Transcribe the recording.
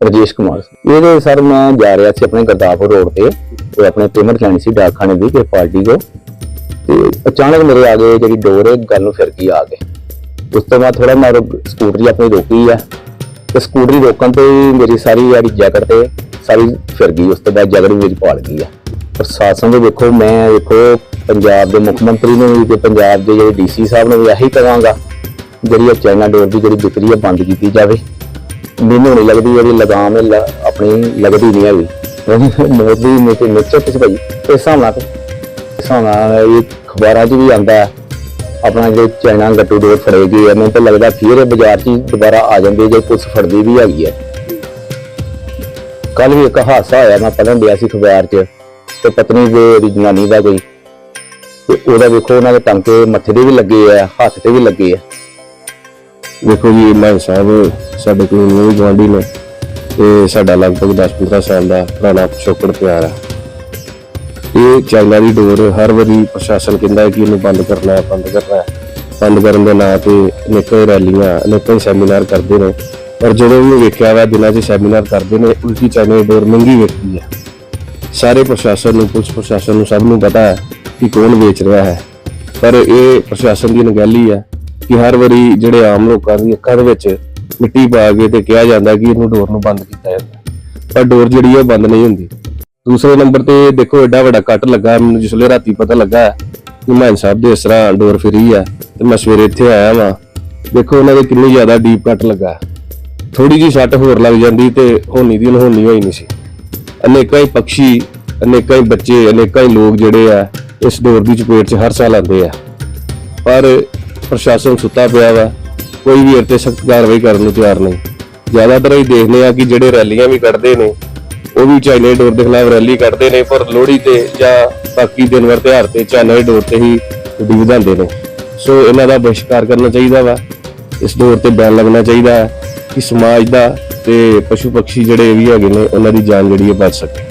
ਰਜੇਸ਼ ਕੁਮਾਰ ਇਹਦੇ ਸਰ ਮੈਂ ਜਾ ਰਿਹਾ ਸੀ ਆਪਣੇ ਗੁਰਦਾਸਪੁਰ ਰੋਡ ਤੇ ਤੇ ਆਪਣੇ ਪੇਮੈਂਟ ਲੈਣੀ ਸੀ ਡਾਕਖਾਨੇ ਦੀ ਕਿ ਪਾਰਟੀ ਕੋ ਤੇ ਅਚਾਨਕ ਮੇਰੇ ਆ ਗਏ, ਜਿਹੜੀ ਡੋਰ ਹੈ, ਗੱਲ ਨੂੰ ਫਿਰ ਗਈ ਆ ਕੇ ਉਸ ਤੋਂ ਬਾਅਦ ਥੋੜਾ ਮੈਂ ਸਕੂਟਰੀ ਆਪਣੀ ਰੋਕੀ ਆ। ਤੇ ਸਕੂਟਰੀ ਰੋਕਣ ਤੇ ਹੀ ਮੇਰੀ ਸਾਰੀ ਜਿਹੜੀ ਜੈਕਟ ਤੇ ਸਾਰੀ ਫਿਰ ਗਈ, ਉਸ ਤੋਂ ਬਾਅਦ ਜੈਕਟ ਵੀ ਮੇਰੀ ਪਾੜ ਗਈ ਆ। ਪ੍ਰਸ਼ਾਸਨ ਦੇ ਦੇਖੋ ਮੈਂ ਦੇਖੋ ਪੰਜਾਬ ਦੇ ਮੁੱਖ ਮੰਤਰੀ ਨੂੰ ਵੀ ਤੇ ਪੰਜਾਬ ਦੇ ਜਿਹੜੇ ਡੀਸੀ ਸਾਹਿਬ ਨੂੰ ਵੀ ਇਹੀ ਕਹਾਂਗਾ ਜਿਹੜੀ ਇਹ ਚਾਈਨਾ ਡੋਰ ਦੀ ਜਿਹੜੀ ਵਿਕਰੀ ਹੈ, ਬੰਦ ਕੀਤੀ ਜਾਵੇ। ਮੈਨੂੰ ਨਹੀਂ ਲੱਗਦੀ ਜਿਹੜੀ ਲਗਾਮ ਹੈ ਆਪਣੀ ਲੱਗਦੀ ਨਹੀਂ ਹੈਗੀ। ਕਿਉਂਕਿ ਮੋਦੀ ਨੇ ਤੇ ਨਿਚਰ ਭਾਈ ਇਸ ਹਿਸਾਬ ਨਾਲ ਇਸ ਹਿਸਾਬ ਨਾਲ ਇਹ ਖਬਰਾਂ 'ਚ ਵੀ ਆਂਦਾ ਆਪਣਾ ਜਿਹੜੇ ਚਾਈਨਾ ਗੱਟੂ ਡੋਰ ਫੜੇਗੀ ਮੈਨੂੰ ਤਾਂ ਲੱਗਦਾ ਫਿਰ ਇਹ ਬਾਜ਼ਾਰ 'ਚ ਦੁਬਾਰਾ ਆ ਜਾਂਦੀ ਜੇ ਕੁਝ ਫੜਦੀ ਵੀ ਹੈਗੀ ਹੈ। ਕੱਲ ਵੀ ਇੱਕ ਹਾਦਸਾ ਹੋਇਆ, ਮੈਂ ਪੜਨ ਡਿਆ ਸੀ ਅਖਬਾਰ 'ਚ। ਤੇ ਪਤਨੀ ਦੇ ਉਹਦੀ ਜਨਾਨੀ ਦਾ ਕੋਈ। ਤੇ ਉਹਦਾ ਵੇਖੋ, ਉਹਨਾਂ ਦੇ ਟਾਂਕੇ ਮੱਥੇ ਤੇ ਵੀ ਲੱਗੇ ਆ, ਹੱਥ ਤੇ ਵੀ ਲੱਗੇ ਆ। ਦੇਖੋ ਜੀ ਮਾਨ ਸਾਹਿਬ ਸਾਡੇ ਕੋਲ ਨੂੰ ਗਵਾਂਢੀ ਨੇ ਤੇ ਸਾਡਾ ਲਗਭਗ 10-15 ਸਾਲ ਦਾ ਪੁਰਾਣਾ ਪਿਛੋਕੜ ਪਿਆਰ ਆ। ਇਹ ਚਾਈਨਾ ਦੀ ਡੋਰ ਹਰ ਵਾਰੀ ਪ੍ਰਸ਼ਾਸਨ ਕਹਿੰਦਾ ਕਿ ਇਹਨੂੰ ਬੰਦ ਕਰਨਾ ਹੈ, ਬੰਦ ਕਰਨਾ ਹੈ। ਬੰਦ ਕਰਨ ਦੇ ਨਾਂ ਤੇ ਅਨੇਕਾਂ ਰੈਲੀਆਂ ਅਨੇਕਾਂ ਸੈਮੀਨਾਰ ਕਰਦੇ ਨੇ। ਪਰ ਜਦੋਂ ਵੀ ਵੇਖਿਆ ਵਾ, ਦਿਨਾਂ 'ਚ ਸੈਮੀਨਾਰ ਕਰਦੇ ਨੇ, ਉਲਟੀ ਚਾਈਨਾ ਦੀ ਡੋਰ ਮਹਿੰਗੀ ਵੇਖਦੀ ਹੈ। ਸਾਰੇ ਪ੍ਰਸ਼ਾਸਨ ਨੂੰ, ਪੁਲਿਸ ਪ੍ਰਸ਼ਾਸਨ ਨੂੰ ਸਭ ਨੂੰ ਪਤਾ ਹੈ ਕਿ ਕੌਣ ਵੇਚ ਰਿਹਾ ਹੈ। ਪਰ ਇਹ ਪ੍ਰਸ਼ਾਸਨ ਦੀ ਨਗਹਿਲੀ ਹੈ। ਕਿ ਹਰ ਵਾਰੀ ਜਿਹੜੇ ਆਮ ਲੋਕਾਂ ਦੀ ਅੱਖਾਂ ਦੇ ਵਿੱਚ ਮਿੱਟੀ ਪਾ ਕੇ ਤੇ ਕਿਹਾ ਜਾਂਦਾ ਕਿ ਇਹਨੂੰ ਡੋਰ ਨੂੰ ਬੰਦ ਕੀਤਾ ਜਾਂਦਾ ਪਰ ਡੋਰ ਜਿਹੜੀ ਹੈ ਉਹ ਬੰਦ ਨਹੀਂ ਹੁੰਦੀ। ਦੂਸਰੇ ਨੰਬਰ ਤੇ ਦੇਖੋ ਐਡਾ ਵੱਡਾ ਕੱਟ ਲੱਗਾ ਮੈਨੂੰ ਜਿਸਲੇ ਰਾਤੀ ਪਤਾ ਲੱਗਾ ਕਿ ਮਾਨ ਸਾਹਿਬ ਦੇ ਇਸ ਤਰ੍ਹਾਂ ਡੋਰ ਫਰੀ ਆ ਤੇ ਮੈਂ ਸਵੇਰੇ ਇੱਥੇ ਆਇਆ ਵਾਂ। ਦੇਖੋ, ਉਹਨਾਂ ਦੇ ਕਿੰਨੀ ਜ਼ਿਆਦਾ ਡੀਪ ਕੱਟ ਲੱਗਾ ਥੋੜੀ ਜੀ ਛੱਟ ਹੋਰ ਲੱਗ ਜਾਂਦੀ ਤੇ ਹੋਣੀ ਦੀ ਹੋਣੀ ਹੋਈ ਨਹੀਂ ਸੀ। ਅਨੇਕਾਂ ਹੀ ਪੰਛੀ ਅਨੇਕਾਂ ਹੀ ਬੱਚੇ, ਅਨੇਕਾਂ ਹੀ ਲੋਕ ਜਿਹੜੇ ਆ, ਇਸ ਦੌਰ ਦੀ ਚਪੇਟ 'ਚ ਹਰ ਸਾਲ ਆਉਂਦੇ ਆ। ਪਰ ਪ੍ਰਸ਼ਾਸਨ ਸੁੱਤਾ ਪਿਆ ਵਾ, ਕੋਈ ਵੀ ਇਹ ਸਖਤ ਕਾਰਵਾਈ ਕਰਨ ਨੂੰ ਤਿਆਰ ਨਹੀਂ। ਜ਼ਿਆਦਾਤਰ ਅਸੀਂ ਦੇਖਦੇ ਆ ਕਿ ਜਿਹੜੇ ਰੈਲੀਆਂ ਵੀ ਕੱਢਦੇ ਨੇ, ਉਹ ਵੀ ਚਾਈਨਾ ਡੋਰ ਦੇ ਖਿਲਾਫ ਰੈਲੀ ਕੱਢਦੇ ਨੇ, ਪਰ ਲੋਹੜੀ ਤੇ ਜਾਂ ਬਾਕੀ ਦਿਨ ਵਰ ਤਿਉਹਾਰ ਤੇ ਚਾਈਨਾ ਡੋਰ ਤੇ ਹੀ ਗੱਡੀ ਵਧਾਉਂਦੇ ਨੇ। ਸੋ ਇਹਨਾਂ ਦਾ ਬਹਿਸ਼ਕਾਰ ਕਰਨਾ ਚਾਹੀਦਾ ਵਾ, ਇਸ ਡੋਰ ਤੇ ਬੈਨ ਲੱਗਣਾ ਚਾਹੀਦਾ ਹੈ ਕਿ ਸਮਾਜ ਦਾ ਤੇ ਪਸ਼ੂ ਪਕਸ਼ੀ ਜਿਹੜੇ ਵੀ ਹੈਗੇ ਨੇ, ਉਹਨਾਂ ਦੀ ਜਾਨ ਜਿਹੜੀ ਹੈ ਬਚ ਸਕੇ।